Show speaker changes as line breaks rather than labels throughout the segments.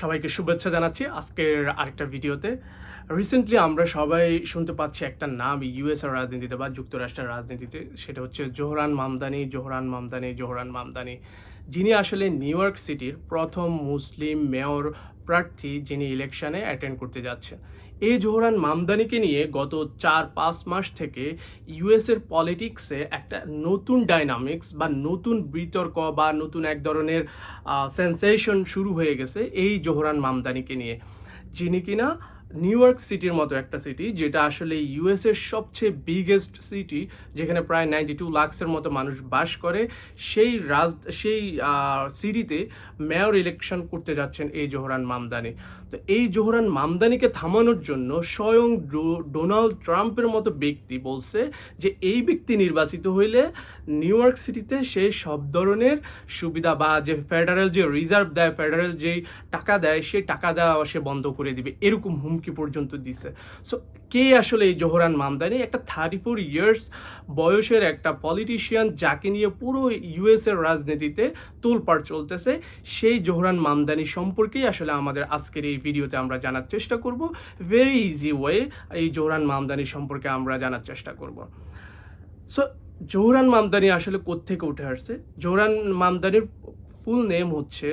সবাইকে শুভেচ্ছা জানাচ্ছি আজকের আরেকটা ভিডিওতে। রিসেন্টলি আমরা সবাই শুনতে পাচ্ছি একটা নাম ইউএস আর রাজনীতিতে বা যুক্তরাষ্ট্রের রাজনীতিতে। সেটা হচ্ছে জোহরান মামদানি জোহরান মামদানি জোহরান মামদানি। যিনি আসলে নিউ ইয়র্ক সিটির প্রথম মুসলিম মেয়র প্রার্থী যিনি ইলেকশনে অ্যাটেন্ড করতে যাচ্ছেন। এই জোহরান মামদানিকে নিয়ে গত চার পাঁচ মাস থেকে ইউএসের পলিটিক্সে একটা নতুন ডাইনামিক্স বা নতুন বিতর্ক বা নতুন এক ধরনের সেন্সেশন শুরু হয়ে গেছে এই জোহরান মামদানিকে নিয়ে। যিনি কিনা নিউ ইয়র্ক সিটির মতো একটা সিটি যেটা আসলে ইউএস এর সবচেয়ে বিগেস্ট সিটি যেখানে প্রায় নাইনটি টু লাক্সের মতো মানুষ বাস করে, সেই রাজ, সেই সিটিতে মেয়র ইলেকশন করতে যাচ্ছেন এই জোহরান মামদানি। তো এই জোহরান মামদানিকে থামানোর জন্য স্বয়ং ডোনাল্ড ট্রাম্পের মতো ব্যক্তি বলছে যে, এই ব্যক্তি নির্বাচিত হইলে নিউ ইয়র্ক সিটিতে সে সব ধরনের সুবিধা বা যে ফেডারেল যে রিজার্ভ দেয় ফেডারেল যেই টাকা দেয়, সেই টাকা দেওয়া সে বন্ধ করে দিবে। এরকম হুমকি পর্যন্ত দিছে। সো কে আসলে এই জোহরান মামদানি? একটা থার্টি ফোর ইয়ার্স বয়সের একটা পলিটিশিয়ান যাকে নিয়ে পুরো ইউএস এর রাজনীতিতে তোলপাড় চলতেছে, সেই জোহরান মামদানি সম্পর্কেই আসলে আমাদের আজকের এই ভিডিওতে আমরা জানার চেষ্টা করব। ভেরি ইজি ওয়ে এই জোহরান মামদানি সম্পর্কে আমরা জানার চেষ্টা করব। সো জোহরান মামদানি আসলে কোত্থেকে উঠে আসছে? জোহরান মামদানির ফুল নেম হচ্ছে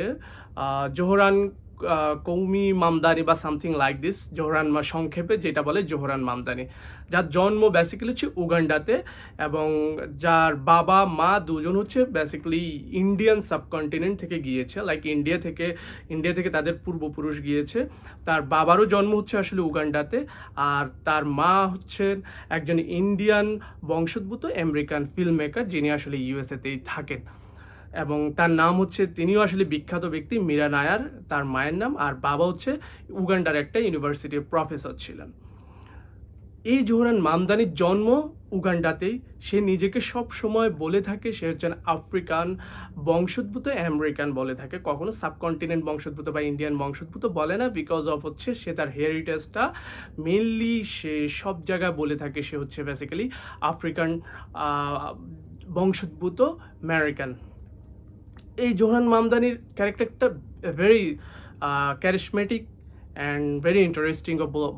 জোহরান কৌমি মামদানি বা সামথিং লাইক দিস জোহরান মা সংক্ষেপে যেটা বলে জোহরান মামদানি। যার জন্ম বেসিক্যালি হচ্ছে উগান্ডাতে এবং যার বাবা, মা দুজন হচ্ছে বেসিক্যালি ইন্ডিয়ান সাবকন্টিনেন্ট থেকে গিয়েছে। লাইক ইন্ডিয়া থেকে ইন্ডিয়া থেকে তাদের পূর্বপুরুষ গিয়েছে। তার বাবারও জন্ম হচ্ছে আসলে উগান্ডাতে আর তার মা হচ্ছেন একজন ইন্ডিয়ান বংশোদ্ভূত আমেরিকান ফিল্ম মেকার যিনি আসলে ইউএসএতেই থাকেন। এবং তার নাম হচ্ছে, তিনিও আসলে বিখ্যাত ব্যক্তি, মীরা নায়ার। তার মায়ের নাম, আর বাবা হচ্ছে উগান্ডার একটা ইউনিভার্সিটির প্রফেসর ছিলেন। এই জোহরান মামদানির জন্ম উগান্ডাতেই। সে নিজেকে সব সময় বলে থাকে, সে হচ্ছেন আফ্রিকান বংশোদ্ভূত, আমেরিকান বলে থাকে। কখনো সাবকন্টিনেন্ট বংশোদ্ভূত বা ইন্ডিয়ান বংশোদ্ভূত বলে না বিকজ অফ হচ্ছে সে তার হেরিটেজটা মেনলি সে সব জায়গায় বলে থাকে, সে হচ্ছে বেসিক্যালি আফ্রিকান বংশোদ্ভূত আমেরিকান এই জোহান মামদানির ক্যারেক্টারটা very charismatic and very interesting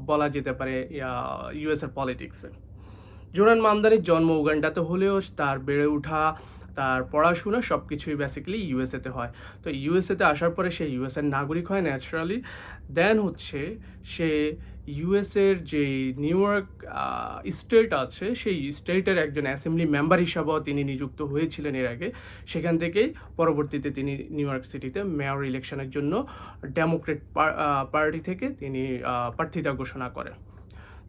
বলা যেতে পারে ইউএস এর পলিটিক্সে জোরান মামদানির জন্ম উগান্ডাতে হলেও তার বেড়ে ওঠা, তার পড়াশোনা সব কিছুই বেসিক্যালি ইউএসএতে হয়। তো ইউএসএতে আসার পরে সে ইউএসএর নাগরিক হয় ন্যাচারালি দেন হচ্ছে সে ইউএসএর যে নিউ ইয়র্ক স্টেট আছে, সেই স্টেটের একজন অ্যাসেম্বলি মেম্বার হিসাবেও তিনি নিযুক্ত হয়েছিলেন এর আগে। সেখান থেকেই পরবর্তীতে তিনি নিউ ইয়র্ক সিটিতে মেয়র ইলেকশনের জন্য ডেমোক্রেট পার্টি থেকে তিনি প্রার্থিতা ঘোষণা করেন।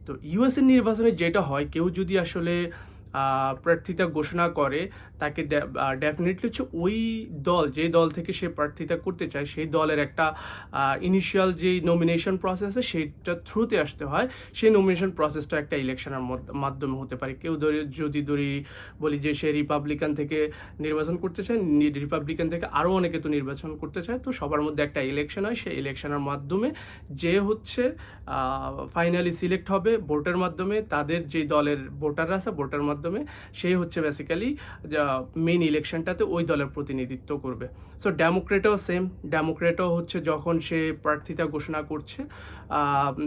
তো ইউএসএর নির্বাচনে যেটা হয়, কেউ যদি আসলে প্রার্থিতা ঘোষণা করে তাকে ডেফিনেটলি হচ্ছে ওই দল, যে দল থেকে সে প্রার্থিতা করতে চায়, সেই দলের একটা ইনিশিয়াল যে নমিনেশন প্রসেস আছে, সেটা থ্রুতে আসতে হয়। সেই নমিনেশন প্রসেসটা একটা ইলেকশনের মাধ্যমে হতে পারে। কেউ ধরে, যদি ধরি বলি যে সে রিপাবলিকান থেকে নির্বাচন করতে চায় রিপাবলিকান থেকে আরও অনেকে তো নির্বাচন করতে চায়, তো সবার মধ্যে একটা ইলেকশন হয়। সেই ইলেকশনের মাধ্যমে যে হচ্ছে ফাইনালি সিলেক্ট হবে ভোটের মাধ্যমে, তাদের যে দলের ভোটাররা আছে, ভোটার মাধ্যমে সেই হচ্ছে বেসিক্যালি মেইন ইলেকশনটাতে ওই দলের প্রতিনিধিত্ব করবে। সো ডেমোক্রেটও সেম ডেমোক্রেটও হচ্ছে যখন সে প্রার্থিতা ঘোষণা করছে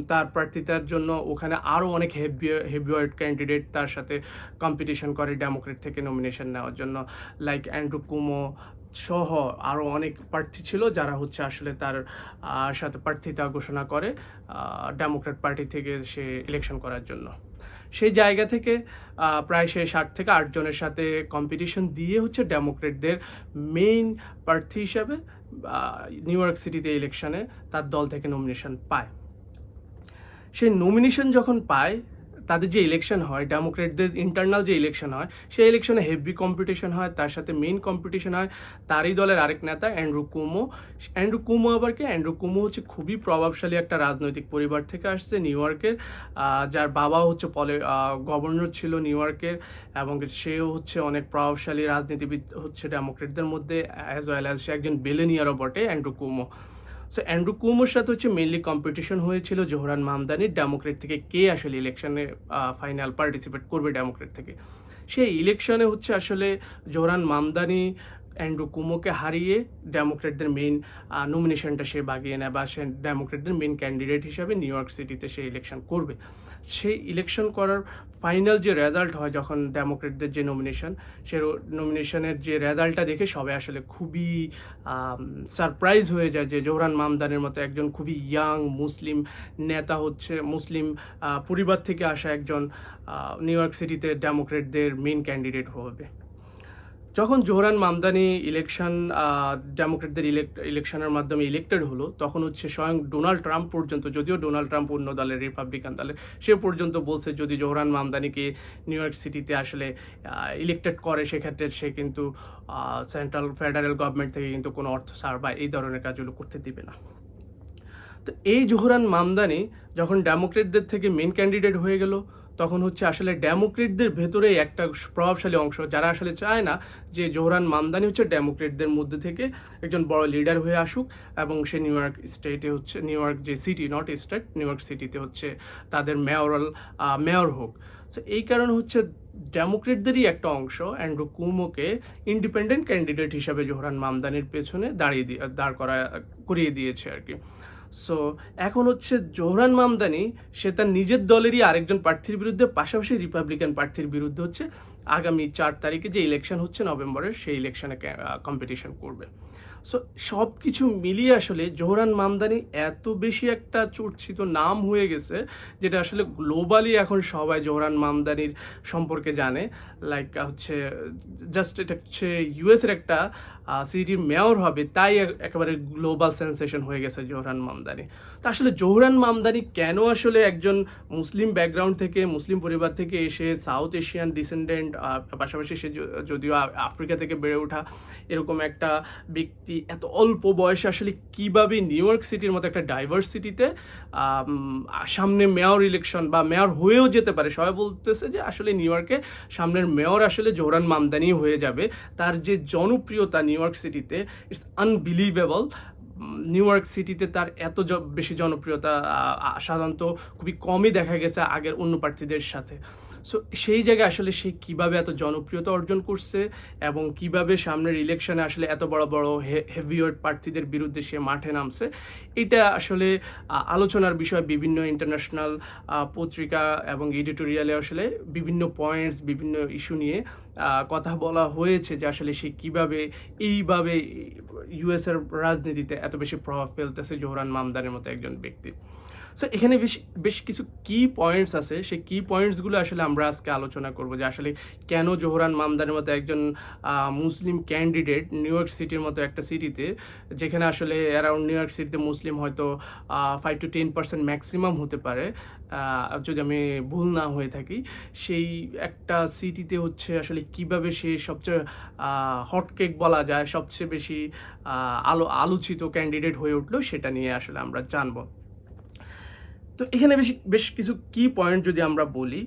তার প্রার্থিতার জন্য ওখানে আরও অনেক হেভি হেভিওয়েট ক্যান্ডিডেট তার সাথে কম্পিটিশন করে ডেমোক্রেট থেকে নমিনেশন নেওয়ার জন্য। লাইক অ্যান্ড্রু কুমো সহ আরও অনেক প্রার্থী ছিল যারা হচ্ছে আসলে তার সাথে প্রার্থিতা ঘোষণা করে ডেমোক্রেট পার্টি থেকে সে ইলেকশন করার জন্য। সেই জায়গা থেকে প্রায় সেই ষাট থেকে আটজনের সাথে কম্পিটিশন দিয়ে হচ্ছে ডেমোক্রেটদের মেইন প্রার্থী হিসাবে নিউ ইয়র্ক সিটিতে ইলেকশনে তার দল থেকে নমিনেশন পায়। সেই নমিনেশন যখন পায় তাদের যে ইলেকশন হয় ডেমোক্রেটদের ইন্টারনাল যে ইলেকশন হয়, সেই ইলেকশনে হেভি কম্পিটিশন হয়, তার সাথে মেইন কম্পিটিশন হয় তারই দলের আরেক নেতা অ্যান্ড্রু কুমো অ্যান্ড্রু কুমো আবার কি? অ্যান্ড্রু কুমো হচ্ছে খুবই প্রভাবশালী একটা রাজনৈতিক পরিবার থেকে আসছে নিউ ইয়র্কের যার বাবা হচ্ছে পলে গভর্নর ছিল নিউ ইয়র্কের এবং সেও হচ্ছে অনেক প্রভাবশালী রাজনীতিবিদ হচ্ছে ডেমোক্রেটদের মধ্যে অ্যাজ ওয়েল অ্যাজ সে একজন বেলেনিয়ারও বটে অ্যান্ড্রু কুমো সো অ্যান্ড্রু কুমোর সাথে হচ্ছে মেনলি কম্পিটিশন হয়েছিল জোহরান মামদানির ডেমোক্রেট থেকে কে আসলে ইলেকশনে ফাইনাল পার্টিসিপেট করবে ডেমোক্রেট থেকে। সেই ইলেকশনে হচ্ছে আসলে জোহরান মামদানি অ্যান্ড্রু কুমোকে হারিয়ে ডেমোক্রেটদের মেইন নমিনেশনটা সে বাগিয়ে নেয় বা সে ডেমোক্রেটদের মেইন ক্যান্ডিডেট হিসাবে নিউ ইয়র্ক সিটিতে সে ইলেকশন করবে। সেই ইলেকশন করার ফাইনাল যে রেজাল্ট হয় যখন ডেমোক্রেটদের যে নমিনেশন সে নমিনেশনের যে রেজাল্টটা দেখে সবাই আসলে খুবই সারপ্রাইজ হয়ে যায় যে জোহরান মামদানের মতো একজন খুবই ইয়াং মুসলিম নেতা হচ্ছে, মুসলিম পরিবার থেকে আসা একজন নিউ ইয়র্ক সিটিতে ডেমোক্রেটদের মেইন ক্যান্ডিডেট হবে। যখন জোহরান মামদানি ইলেকশন ডেমোক্রেটদের ইলেকশনের মাধ্যমে ইলেক্টেড হলো, তখন হচ্ছে স্বয়ং ডোনাল্ড ট্রাম্প পর্যন্ত, যদিও ডোনাল্ড ট্রাম্প অন্য দলের রিপাবলিকান দলের সে পর্যন্ত বলছে যদি জোহরান মামদানিকে নিউ ইয়র্ক সিটিতে আসলে ইলেক্টেড করে, সেক্ষেত্রে সে কিন্তু সেন্ট্রাল ফেডারেল গভর্নমেন্ট থেকে কিন্তু কোনো অর্থ সার বা এই ধরনের কাজগুলো করতে দিবে না। তো এই জোহরান মামদানি যখন ডেমোক্রেটদের থেকে মেন ক্যান্ডিডেট হয়ে গেল তখন হচ্ছে আসলে ডেমোক্রেটদের ভেতরে একটা প্রভাবশালী অংশ, যারা আসলে চায় না যে জোহরান মামদানি হচ্ছে ডেমোক্রেটদের মধ্যে থেকে একজন বড় লিডার হয়ে আসুক এবং সে নিউ ইয়র্ক স্টেটে হচ্ছে, নিউ ইয়র্ক যে city not state New York সিটিতে হচ্ছে তাদের মেয়রাল মেয়র হোক। সো এই কারণে হচ্ছে ডেমোক্রেটদেরই একটা অংশ, অ্যান্ড্রু কুমোকে ইন্ডিপেন্ডেন্ট ক্যান্ডিডেট হিসাবে জোহরান মামদানির পেছনে দাঁড়িয়ে দিয়ে দাঁড় করা, করিয়ে দিয়েছে আর কি। সো এখন হচ্ছে জোহরান মামদানি, সে তার নিজের দলেরই আরেকজন প্রার্থীর বিরুদ্ধে, পাশাপাশি রিপাবলিকান প্রার্থীর বিরুদ্ধে হচ্ছে আগামী চার তারিখে যে ইলেকশন হচ্ছে নভেম্বরের, সেই ইলেকশনে কম্পিটিশন করবে। সো সব কিছু মিলিয়ে আসলে জোহরান মামদানি এত বেশি একটা চর্চিত নাম হয়ে গেছে, যেটা আসলে গ্লোবালি এখন সবাই জোহরান মামদানির সম্পর্কে জানে। লাইক হচ্ছে জাস্ট এটা হচ্ছে ইউএসের একটা সিটির মেয়র হবে, তাই এক- একেবারে গ্লোবাল সেন্সেশন হয়ে গেছে জোহরান মামদানি। তা আসলে জোহরান মামদানি কেন আসলে একজন মুসলিম ব্যাকগ্রাউন্ড থেকে, মুসলিম পরিবার থেকে এসে সাউথ এশিয়ান ডিসেন্ডেন্ট পাশাপাশি সে যদিও আফ্রিকা থেকে বেড়ে ওঠা এরকম একটা ব্যক্তি, এত অল্প বয়সে আসলে কীভাবে নিউ ইয়র্ক সিটির মতো একটা ডাইভার্সিটিতে সামনে মেয়র ইলেকশন বা মেয়র হয়েও যেতে পারে। সবাই বলতেছে যে আসলে নিউ ইয়র্কে সামনের মেয়র আসলে জোহরান মামদানি হয়ে যাবে। তার যে জনপ্রিয়তা নিউ ইয়র্ক সিটিতে ইটস আনবিলিভেবল নিউ ইয়র্ক সিটিতে তার এত বেশি জনপ্রিয়তা সাধারণত খুবই কমই দেখা গেছে আগের অন্য প্রার্থীদের সাথে। সো সেই জায়গায় আসলে সে কীভাবে এত জনপ্রিয়তা অর্জন করছে এবং কীভাবে সামনের ইলেকশনে আসলে এত বড় বড় হেভিওয়েট প্রার্থীদের বিরুদ্ধে সে মাঠে নামছে, এটা আসলে আলোচনার বিষয় বিভিন্ন ইন্টারন্যাশনাল পত্রিকা এবং এডিটোরিয়ালে আসলে বিভিন্ন পয়েন্টস বিভিন্ন ইস্যু নিয়ে কথা বলা হয়েছে যে আসলে সে কীভাবে, এইভাবে ইউএস এর রাজনীতিতে এত বেশি প্রভাব ফেলতেছে জোহরান মামদানের মতো একজন ব্যক্তি। সো এখানে বেশ বেশ কিছু কি পয়েন্টস আছে। সেই কি পয়েন্টসগুলো আসলে আমরা আজকে আলোচনা করব যে আসলে কেন জোহরান মামদানের মতো একজন মুসলিম ক্যান্ডিডেট নিউ ইয়র্ক সিটির মতো একটা সিটিতে যেখানে আসলে অ্যারাউন্ড নিউ ইয়র্ক সিটিতে মুসলিম হয়তো five to ten percent maximum হতে পারে যদি আমি ভুল না হয়ে থাকি। সেই একটা সিটিতে হচ্ছে আসলে কীভাবে সে সবচেয়ে হটকেক বলা যায়, সবচেয়ে বেশি আলো, আলোচিত ক্যান্ডিডেট হয়ে উঠল, সেটা নিয়ে আসলে আমরা জানব। তো এখানে বেশি, বেশ কিছু কি পয়েন্ট যদি আমরা বলি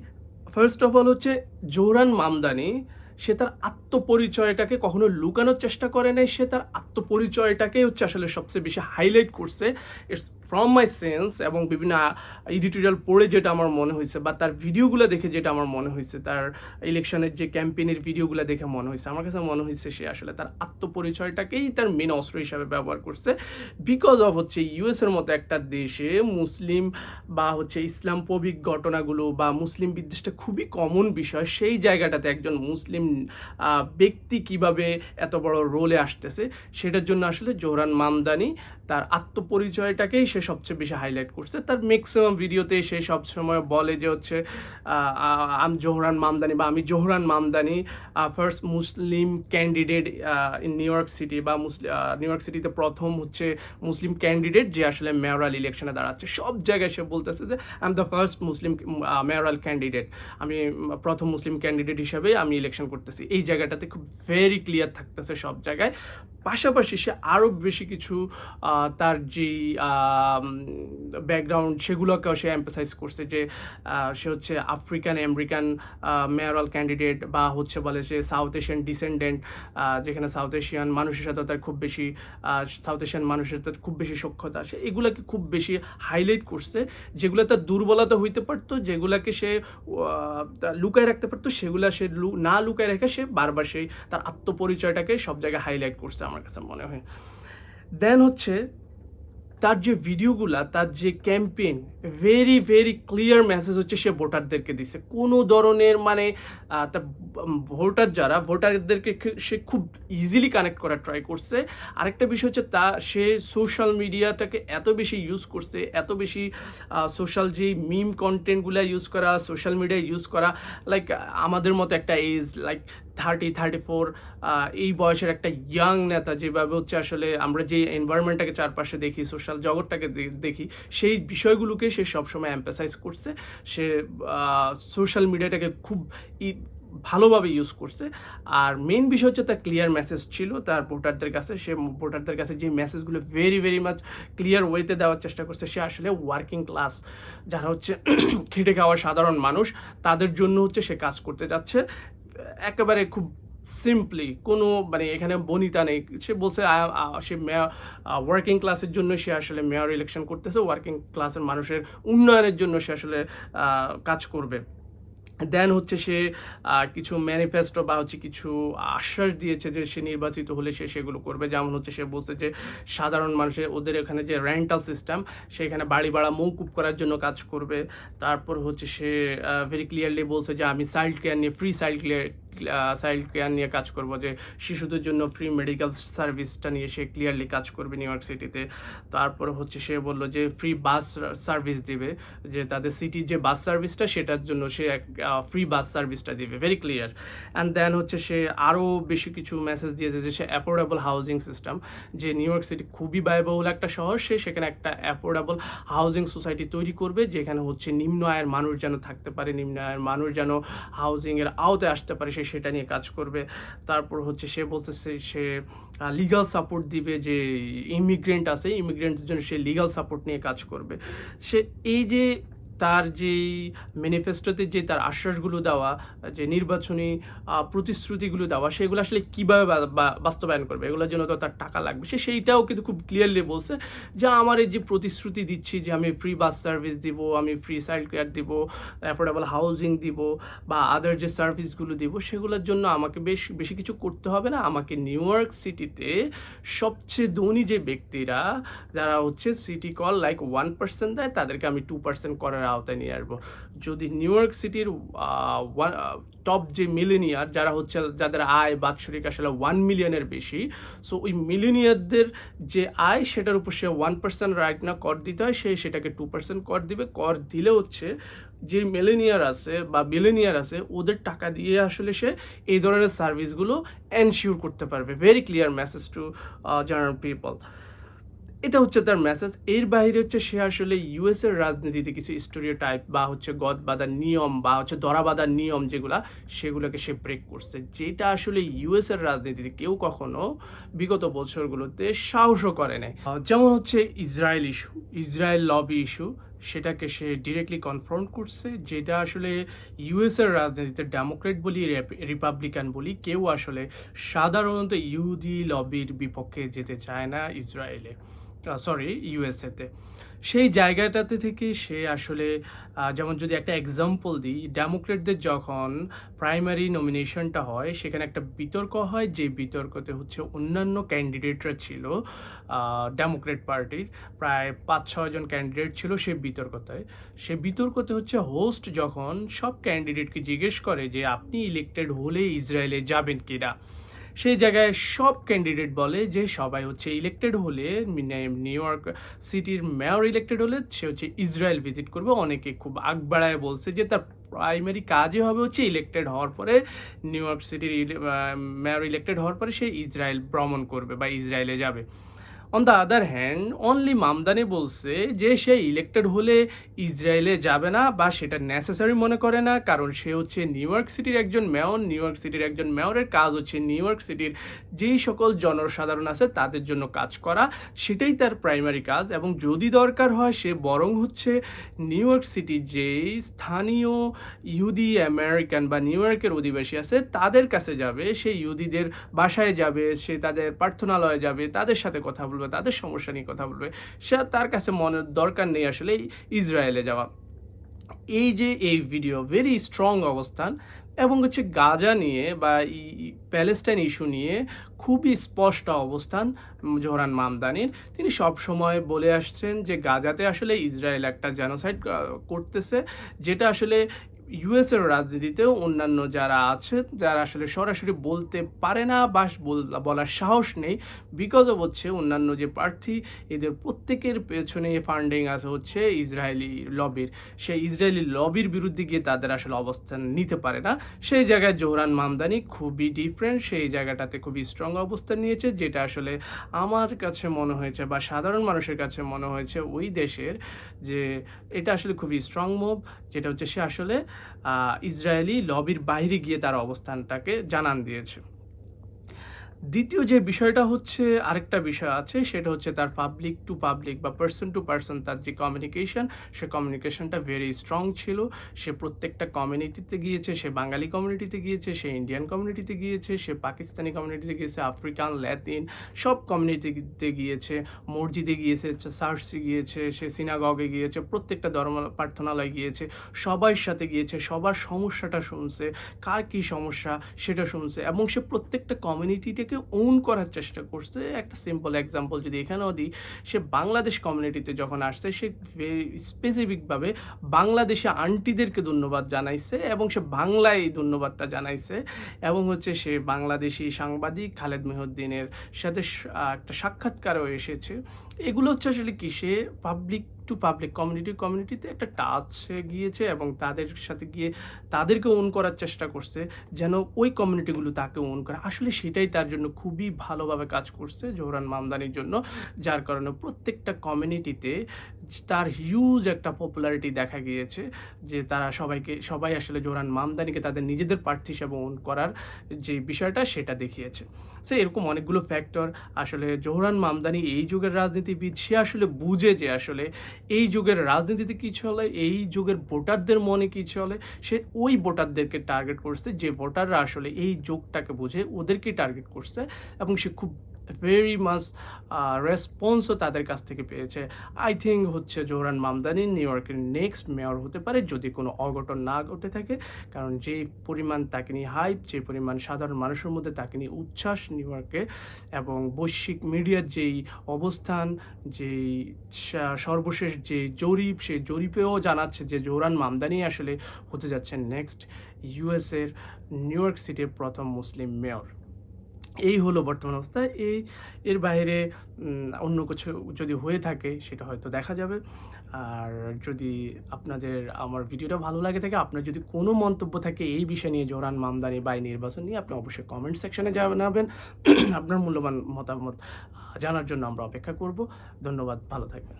ফার্স্ট অফ অল হচ্ছে জোহরান মামদানি, সে তার আত্মপরিচয়টাকে কখনো লুকানোর চেষ্টা করে নাই, সে তার আত্মপরিচয়টাকে হচ্ছে আসলে সবচেয়ে বেশি হাইলাইট করছে। ইটস ফ্রম মাই সেন্স এবং বিভিন্ন এডিটোরিয়াল পড়ে যেটা আমার মনে হয়েছে, বা তার ভিডিওগুলো দেখে যেটা আমার মনে হয়েছে, তার ইলেকশনের যে ক্যাম্পেইনের ভিডিওগুলো দেখে মনে হয়েছে, আমার কাছে মনে হয়েছে সে আসলে তার আত্মপরিচয়টাকেই তার মেন অস্ত্র হিসাবে ব্যবহার করছে বিকজ অফ হচ্ছে ইউএসের মতো একটা দেশে মুসলিম বা হচ্ছে ইসলাম পবিক ঘটনাগুলো বা মুসলিম বিদ্বেষটা খুবই কমন বিষয়, সেই জায়গাটাতে একজন মুসলিম ব্যক্তি কীভাবে এত বড় রোলে আসতেছে, সেটার জন্য আসলে জোহরান মামদানি তার আত্মপরিচয়টাকেই সে সবচেয়ে বেশি হাইলাইট করছে। তার ম্যাক্সিমাম ভিডিওতে সে সবসময় বলে যে হচ্ছে আম জোহরান মামদানি বা আমি Zohran Mamdani first Muslim candidate in New York City বা মুসলিম নিউ ইয়র্ক সিটিতে প্রথম হচ্ছে মুসলিম ক্যান্ডিডেট যে আসলে মেয়রাল ইলেকশনে দাঁড়াচ্ছে। সব জায়গায় সে বলতেছে যে I am the first Muslim mayoral candidate আমি প্রথম মুসলিম ক্যান্ডিডেট হিসেবে আমি ইলেকশন করতেছি। এই জায়গাটাতে খুব ভেরি ক্লিয়ার থাকতেছে সব জায়গায়। পাশাপাশি সে আরও বেশি কিছু তার যে ব্যাকগ্রাউন্ড সেগুলোকেও সে এম্পাসাইজ করছে যে সে হচ্ছে আফ্রিকান আমেরিকান মেয়রাল ক্যান্ডিডেট বা হচ্ছে বলে সে সাউথ এশিয়ান ডিসেন্ডেন্ট যেখানে সাউথ এশিয়ান মানুষের সাথে তার খুব বেশি সাউথ এশিয়ান মানুষের সাথে খুব বেশি সক্ষতা আছে এগুলাকে খুব বেশি হাইলাইট করছে, যেগুলো তার দুর্বলতা হইতে পারতো, যেগুলাকে সে লুকায় রাখতে পারতো, সেগুলা সে না লুকায় রেখে সে বারবার সেই তার আত্মপরিচয়টাকে সব জায়গায় হাইলাইট করছে আমার কাছে মনে হয়। দেন হচ্ছে তার যে ভিডিওগুলা তার যে campaign very very clear message হচ্ছে সে ভোটারদেরকে দিছে। কোনো ধরনের মানে তার ভোটার যারা, ভোটারদেরকে সে খুব ইজিলি কানেক্ট করার ট্রাই করছে। আরেকটা বিষয় হচ্ছে তা, সে সোশ্যাল মিডিয়াটাকে এত বেশি ইউজ করছে, এত বেশি সোশ্যাল যে মিম কন্টেন্টগুলো ইউজ করা সোশ্যাল মিডিয়া ইউজ করা লাইক আমাদের মতো একটা age like thirty thirty four এই বয়সের একটা ইয়াং নেতা যেভাবে হচ্ছে আসলে আমরা যে এনভায়রনমেন্টটাকে চারপাশে দেখি সোশ্যাল জগৎটাকে দেখি, সেই বিষয়গুলোকে সে সবসময় এম্পাসাইজ করছে। সে সোশ্যাল মিডিয়াটাকে খুব ভালোভাবে ইউজ করছে। আর মেইন বিষয় হচ্ছে তার ক্লিয়ার মেসেজ ছিল তার ভোটারদের কাছে। সে ভোটারদের কাছে যে মেসেজগুলো ভেরি ভেরি মাচ ক্লিয়ার ওয়েতে দেওয়ার চেষ্টা করছে, সে আসলে ওয়ার্কিং ক্লাস যারা হচ্ছে খেটে খাওয়া সাধারণ মানুষ, তাদের জন্য হচ্ছে সে কাজ করতে যাচ্ছে। একেবারে খুব সিম্পলি কোনো মানে এখানে বনিতা নেই। সে বলছে সে ওয়ার্কিং ক্লাসের জন্য সে আসলে মেয়র ইলেকশন করতেছে। ওয়ার্কিং ক্লাসের মানুষের উন্নয়নের জন্য সে আসলে কাজ করবে। দেন হচ্ছে সে কিছু ম্যানিফেস্টো বা হচ্ছে কিছু আশ্বাস দিয়েছে যে সে নির্বাচিত হলে সে সেগুলো করবে। যেমন হচ্ছে সে বলছে যে, সাধারণ মানুষের, ওদের এখানে যে রেন্টাল সিস্টেম সেখানে বাড়ি ভাড়া মৌকুব করার জন্য কাজ করবে। তারপর হচ্ছে সে ভেরি ক্লিয়ারলি বলছে যে, আমি চাইল্ড কেয়ার নিয়ে free child care child care নিয়ে কাজ করব যে, শিশুদের জন্য ফ্রি মেডিকেল সার্ভিসটা নিয়ে সে ক্লিয়ারলি কাজ করবে নিউ ইয়র্ক সিটিতে তারপর হচ্ছে সে বলল যে ফ্রি বাস সার্ভিস দিবে। যে তাদের সিটির যে বাস সার্ভিসটা সেটার জন্য সে এক ফ্রি বাস সার্ভিসটা দিবে ভেরি ক্লিয়ার অ্যান্ড দেন হচ্ছে সে আরও বেশি কিছু মেসেজ দিয়েছে যে সে অ্যাফোর্ডেবল হাউজিং সিস্টেম যে নিউ ইয়র্ক সিটি খুবই ব্যয়বহুল একটা শহর, সে সেখানে একটা অ্যাফোর্ডেবল হাউজিং সোসাইটি তৈরি করবে, যেখানে হচ্ছে নিম্ন আয়ের মানুষ যেন থাকতে পারে, নিম্ন আয়ের মানুষ যেন হাউজিংয়ের আওতায় আসতে পারে, সে সেটা নিয়ে কাজ করবে। তারপর হচ্ছে সে বলছে সে- সে লিগাল সাপোর্ট দিবে যে ইমিগ্রেন্ট আছে ইমিগ্রেন্টের জন্য সে লিগাল সাপোর্ট নিয়ে কাজ করবে। সে এই যে তার যেই ম্যানিফেস্টোতে যে তার আশ্বাসগুলো দেওয়া, যে নির্বাচনী প্রতিশ্রুতিগুলো দেওয়া, সেগুলো আসলে কীভাবে বাস্তবায়ন করবে? এগুলোর জন্য তো তার টাকা লাগবে। সে সেইটাও কিন্তু খুব ক্লিয়ারলি বলছে যে, আমার এই যে প্রতিশ্রুতি দিচ্ছি যে, আমি ফ্রি বাস সার্ভিস দিব, আমি ফ্রি চাইল্ড কেয়ার দিব অ্যাফোর্ডেবল হাউজিং দিব বা আদার যে সার্ভিসগুলো দিব, সেগুলোর জন্য আমাকে বেশ, বেশি কিছু করতে হবে না। আমাকে নিউ ইয়র্ক সিটিতে সবচেয়ে ধনী যে ব্যক্তিরা, যারা হচ্ছে city call like one percent দেয়, তাদেরকে আমি টু পার্সেন্ট করার আওতায় নিয়ে আসব। যদি নিউ ইয়র্ক সিটির টপ যে মিলিনিয়ার যারা হচ্ছে, যাদের আয় বাৎসরিক আসলে ওয়ান মিলিয়নের বেশি সো ওই মিলিনিয়ারদের যে আয়, সেটার উপর সে ওয়ান পার্সেন্ট রাইট না কর দিতে হয়, সে সেটাকে টু পার্সেন্ট কর দিবে। কর দিলে হচ্ছে যে মিলেনিয়ার আছে বা বিলিনিয়ার আছে, ওদের টাকা দিয়ে আসলে সে এই ধরনের সার্ভিসগুলো এনশিওর করতে পারবে। Very clear message to general people এটা হচ্ছে তার মেসেজ এর বাইরে হচ্ছে সে আসলে ইউএস এর রাজনীতিতে কিছু স্টোরিও টাইপ বা হচ্ছে গদ বাঁধার নিয়ম বা হচ্ছে ধরা বাঁধার নিয়ম যেগুলা, সেগুলোকে সে ব্রেক করছে। যেটা আসলে ইউএস এর রাজনীতিতে কেউ কখনো বিগত বছরগুলোতে সাহসও করে নাই। যেমন হচ্ছে Israel issue Israel lobby issue সেটাকে সে ডিরেক্টলি কনফ্রন্ট করছে। যেটা আসলে ইউএস এর রাজনীতিতে ডেমোক্রেট বলি রিপাবলিকান বলি, কেউ আসলে সাধারণত ইহুদি লবির বিপক্ষে যেতে চায় না ইসরায়েলে সরি ইউএসএতে সেই জায়গাটাতে থেকে সে আসলে যেমন যদি একটা এক্সাম্পল দিই ডেমোক্রেটদের যখন প্রাইমারি নমিনেশনটা হয়, সেখানে একটা বিতর্ক হয়, যে বিতর্কতে হচ্ছে অন্যান্য ক্যান্ডিডেটরা ছিল ডেমোক্রেট পার্টির প্রায় পাঁচ ছয়জন ক্যান্ডিডেট ছিল সে বিতর্কতে সে বিতর্কতে হচ্ছে হোস্ট যখন সব ক্যান্ডিডেটকে জিজ্ঞেস করে যে, আপনি ইলেক্টেড হলে ইসরায়েলে যাবেন কিনা? সেই জায়গায় সব ক্যান্ডিডেট বলে যে সবাই হচ্ছে ইলেক্টেড হলে নিউ ইয়র্ক সিটির মেয়র ইলেক্টেড হলে সে হচ্ছে ইসরায়েল ভিজিট করবে। অনেকে খুব আগ বাড়ায় বলছে যে তার প্রাইমারি কাজই হবে হচ্ছে ইলেক্টেড হওয়ার পরে নিউ ইয়র্ক সিটির মেয়র ইলেক্টেড হওয়ার পরে সে ইসরায়েল ভ্রমণ করবে বা ইসরায়েলে যাবে। On the other hand only Mamdani বলছে যে সে ইলেক্টেড হলে ইসরায়েলে যাবে না বা সেটা নেসেসারি মনে করে না, কারণ সে হচ্ছে নিউ ইয়র্ক সিটির একজন মেয়র নিউ ইয়র্ক সিটির একজন মেয়রের কাজ হচ্ছে নিউ ইয়র্ক সিটির যেই সকল জনসাধারণ আছে তাদের জন্য কাজ করা, সেটাই তার প্রাইমারি কাজ এবং যদি দরকার হয় সে বরং হচ্ছে নিউ ইয়র্ক সিটির যেই স্থানীয় ইহুদি আমেরিকান বা নিউ ইয়র্কের অধিবাসী আছে তাদের কাছে যাবে, সে ইহুদিদের বাসায় যাবে, সে তাদের প্রার্থনালয়ে যাবে, তাদের সাথে কথা বলবে, তাদের সমস্যা নিয়ে কথা বলবে। সে তার কাছে মনে দরকার নেই আসলে ইসরায়েলে যাওয়া। এই যে এই ভিডিও ভেরি স্ট্রং অবস্থান এবং হচ্ছে গাজা নিয়ে বা প্যালেস্টাইন ইস্যু নিয়ে খুবই স্পষ্ট অবস্থান জোহরান মামদানির। তিনি সব সময় বলে আসছেন যে গাজাতে আসলে ইসরায়েল একটা জেনোসাইড করতেছে, যেটা আসলে ইউএস এর রাজনীতিতেও অন্যান্য যারা আছে যারা আসলে সরাসরি বলতে পারে না বা বলার সাহস নেই বিকজ অফ হচ্ছে অন্যান্য যে প্রার্থী, এদের প্রত্যেকের পেছনে ফান্ডিং আছে হচ্ছে ইসরায়েলি লবির সেই ইসরায়েলি লবির বিরুদ্ধে গিয়ে তাদের আসলে অবস্থান নিতে পারে না। সেই জায়গায় জোহরান মামদানি খুবই ডিফারেন্ট সেই জায়গাটাতে খুবই স্ট্রং অবস্থান নিয়েছে, যেটা আসলে আমার কাছে মনে হয়েছে বা সাধারণ মানুষের কাছে মনে হয়েছে ওই দেশের যে এটা আসলে খুবই স্ট্রং মুভ যেটা হচ্ছে সে আসলে ইসরায়েলি লবির বাইরে গিয়ে তার অবস্থানটাকে জানান দিয়েছে। দ্বিতীয় যে বিষয়টা হচ্ছে আরেকটা বিষয় আছে, সেটা হচ্ছে তার পাবলিক টু পাবলিক বা পার্সন টু পার্সন তার যে কমিউনিকেশন সে কমিউনিকেশনটা ভেরি স্ট্রং ছিল। সে প্রত্যেকটা কমিউনিটিতে গিয়েছে, সে বাঙালি কমিউনিটিতে গিয়েছে, সে ইন্ডিয়ান কমিউনিটিতে গিয়েছে, সে পাকিস্তানি কমিউনিটিতে গিয়েছে আফ্রিকান ল্যাতিন সব কমিউনিটিতে গিয়েছে, মসজিদে গিয়েছে চার্চে গিয়েছে, সে সিনাগগে গিয়েছে, প্রত্যেকটা ধর্ম প্রার্থনালয় গিয়েছে, সবার সাথে গিয়েছে, সবার সমস্যাটা শুনছে, কার কি সমস্যা সেটা শুনছে, এবং সে প্রত্যেকটা কমিউনিটিটাকে ওন করার চেষ্টা করছে। একটা সিম্পল এক্সাম্পল যদি এখানেও দিই, সে বাংলাদেশ কমিউনিটিতে যখন আসছে, সে স্পেসিফিকভাবে বাংলাদেশে আন্টিদেরকে ধন্যবাদ জানাইছে এবং সে বাংলায় এই ধন্যবাদটা জানাইছে এবং হচ্ছে সে বাংলাদেশি সাংবাদিক খালেদ মেহদ্দিনের সাথে একটা সাক্ষাৎকারও এসেছে। এগুলো হচ্ছে আসলে কি সে পাবলিক টু পাবলিক কমিউনিটি কমিউনিটিতে একটা টাচ গিয়েছে এবং তাদের সাথে গিয়ে তাদেরকে ওন করার চেষ্টা করছে, যেন ওই কমিউনিটিগুলো তাকে ওন করে। আসলে সেটাই তার জন্য খুবই ভালোভাবে কাজ করছে জোহরান মামদানির জন্য, যার কারণে প্রত্যেকটা কমিউনিটিতে তার হিউজ একটা পপুলারিটি দেখা গিয়েছে, যে তারা সবাইকে, সবাই আসলে জোহরান মামদানিকে তাদের নিজেদের প্রার্থী হিসাবে ওন করার যে বিষয়টা সেটা দেখিয়েছে। সে এরকম অনেকগুলো ফ্যাক্টর আসলে জোহরান মামদানি এই যুগের রাজনীতিবিদ, সে আসলে বুঝে যে আসলে এই যুগের রাজনীতিতে কি চলে, এই যুগের ভোটারদের মনে কি চলে, সে ওই ভোটারদেরকে টার্গেট করছে, যে ভোটাররা আসলে এই যুগটাকে বুঝে ওদেরকে টার্গেট করছে এবং সে খুব ভেরি মাস রেসপন্সও তাদের কাছ থেকে পেয়েছে। আই থিঙ্ক হচ্ছে জোহরান মামদানি নিউ ইয়র্কের নেক্সট মেয়র হতে পারে যদি কোনো অঘটন না ঘটে থাকে। কারণ যে পরিমাণ তাকে নিয়ে হাইপ যে পরিমাণ সাধারণ মানুষের মধ্যে তাকে নিয়ে উচ্ছ্বাস নিউ ইয়র্কে এবং বৈশ্বিক মিডিয়ার যেই অবস্থান, যেই সর্বশেষ যে জরিপ, সেই জরিপেও জানাচ্ছে যে জোহরান মামদানি আসলে হতে যাচ্ছেন নেক্সট ইউএসের নিউ ইয়র্ক সিটির প্রথম মুসলিম মেয়র এই হলো বর্তমান অবস্থা। এই এর বাইরে অন্য কিছু যদি হয়ে থাকে, সেটা হয়তো দেখা যাবে। আর যদি আপনাদের, আমার ভিডিওটা ভালো লাগে থাকে, আপনার যদি কোনো মন্তব্য থাকে এই বিষয় নিয়ে, জোরান মামদানি বা নির্বাচন নিয়ে, আপনি অবশ্যই কমেন্ট সেকশনে জানাবেন। আপনার মূল্যবান মতামত জানার জন্য আমরা অপেক্ষা করব। ধন্যবাদ, ভালো থাকবেন।